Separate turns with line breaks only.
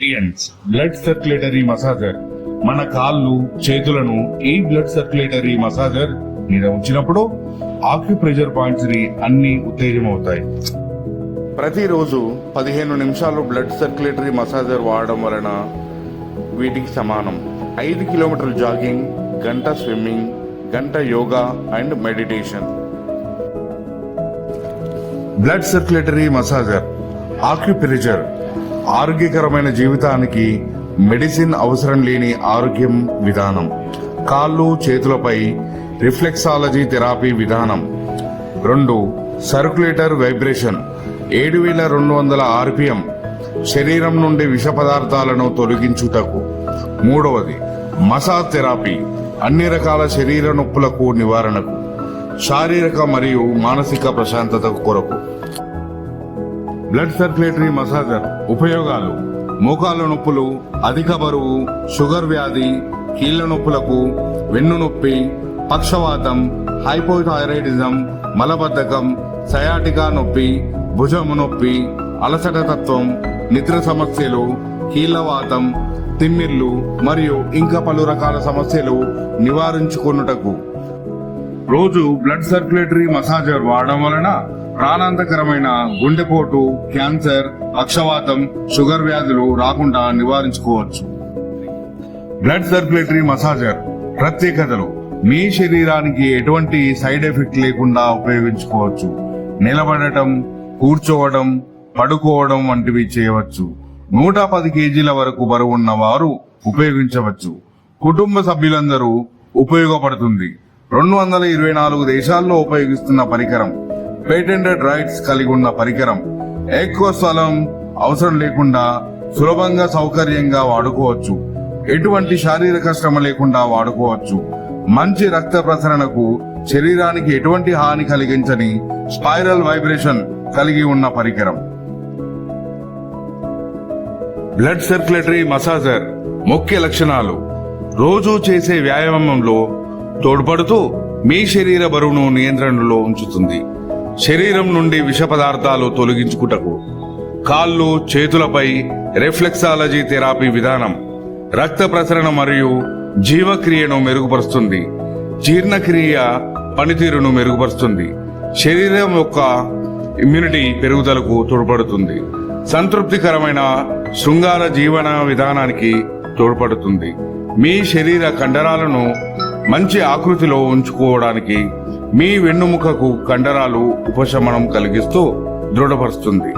Blood circulatory massager మన కాళ్ళు చేతులను ఈ బ్లడ్ సర్క్యులేటరీ మసాజర్ మీద ఉంచినప్పుడు ఆక్యుప్రెషర్ పాయింట్స్ని అన్ని ఉత్తేజమవుతాయి.
ప్రతిరోజు పదిహేను నిమిషాలు బ్లడ్ సర్క్యులేటరీ మసాజర్ వాడడం వలన వీటికి సమానం. ఐదు కిలోమీటర్ల జాగింగ్ గంట స్విమ్మింగ్ గంట yoga and meditation. Blood circulatory massager acupressure ఆరోగ్యకరమైన జీవితానికి మెడిసిన్ అవసరం లేని ఆరోగ్యం విధానం. కాళ్ళు చేతులపై రిఫ్లెక్సాలజీ థెరపీ విధానం. రెండు సర్క్యులేటర్ వైబ్రేషన్. ఏడు వేల రెండు వందల ఆర్పిఎం శరీరం నుండి విష పదార్థాలను తొలగించుటకు. మూడవది మసాజ్ థెరపీ. అన్ని రకాల శరీర నొప్పులకు నివారణకు. శారీరక మరియు మానసిక ప్రశాంతత కొరకు. బ్లడ్ సర్క్యులేటరీ మసాజర్ ఉపయోగాలు. మోకాళ్ళ నొప్పులు అధిక బరువు షుగర్ వ్యాధి కీళ్ళ నొప్పులకు వెన్ను నొప్పి పక్షవాతం హైపోథైరాయిడిజం మలబద్ధకం సయాటికా నొప్పి భుజము నొప్పి అలసట తత్వం నిద్ర సమస్యలు కీళ్ళవాతం తిమ్మిర్లు మరియు ఇంకా పలు రకాల సమస్యలు నివారించుకున్నటకు రోజు బ్లడ్ సర్క్యులేటరీ మసాజర్ వాడడం వలన ప్రాణాంతకరమైన గుండెపోటు క్యాన్సర్ పక్షవాతం షుగర్ వ్యాధులు రాకుండా నివారించుకోవచ్చు. బ్లడ్ సర్క్యులేటరీ మసాజర్ ప్రత్యేకతలు. మీ శరీరానికి ఎటువంటి సైడ్ ఎఫెక్ట్ లేకుండా ఉపయోగించుకోవచ్చు. నిలబడటం కూర్చోవడం పడుకోవడం వంటివి చేయవచ్చు. నూట పది కేజీల వరకు బరువున్న వారు ఉపయోగించవచ్చు. కుటుంబ సభ్యులందరూ ఉపయోగపడుతుంది. రెండు వందల ఇరవై నాలుగు దేశాల్లో ఉపయోగిస్తున్న పరికరం. పేటెంటెడ్ రైట్స్ కలిగి ఉన్న పరికరం. ఎక్కువ స్థలం అవసరం లేకుండా సులభంగా సౌకర్యంగా వాడుకోవచ్చు. ఎటువంటి శారీరక శ్రమ లేకుండా వాడుకోవచ్చు. మంచి రక్త ప్రసరణకు శరీరానికి ఎటువంటి హాని కలిగించని స్పైరల్ వైబ్రేషన్ కలిగి ఉన్న పరికరం. Blood circulatory massager. ముఖ్య లక్షణాలు. రోజు చేసే వ్యాయామంలో తోడ్పడుతూ మీ శరీర బరువును నియంత్రణలో ఉంచుతుంది. శరీరం నుండి విష పదార్థాలు తొలగించుకుటకు కాళ్ళు చేతులపై రిఫ్లెక్సాలజీ థెరపీ విధానం రక్త ప్రసరణ మరియు జీవక్రియను మెరుగుపరుస్తుంది. జీర్ణక్రియ పనితీరును మెరుగుపరుస్తుంది. శరీరం యొక్క ఇమ్యూనిటీ పెరుగుదలకు తోడ్పడుతుంది. సంతృప్తికరమైన శృంగార జీవన విధానానికి తోడ్పడుతుంది. మీ శరీర కండరాలను మంచి ఆకృతిలో ఉంచుకోవడానికి మీ వెన్నుముకకు కండరాలు ఉపశమనం కలిగిస్తూ దృఢపరుస్తుంది.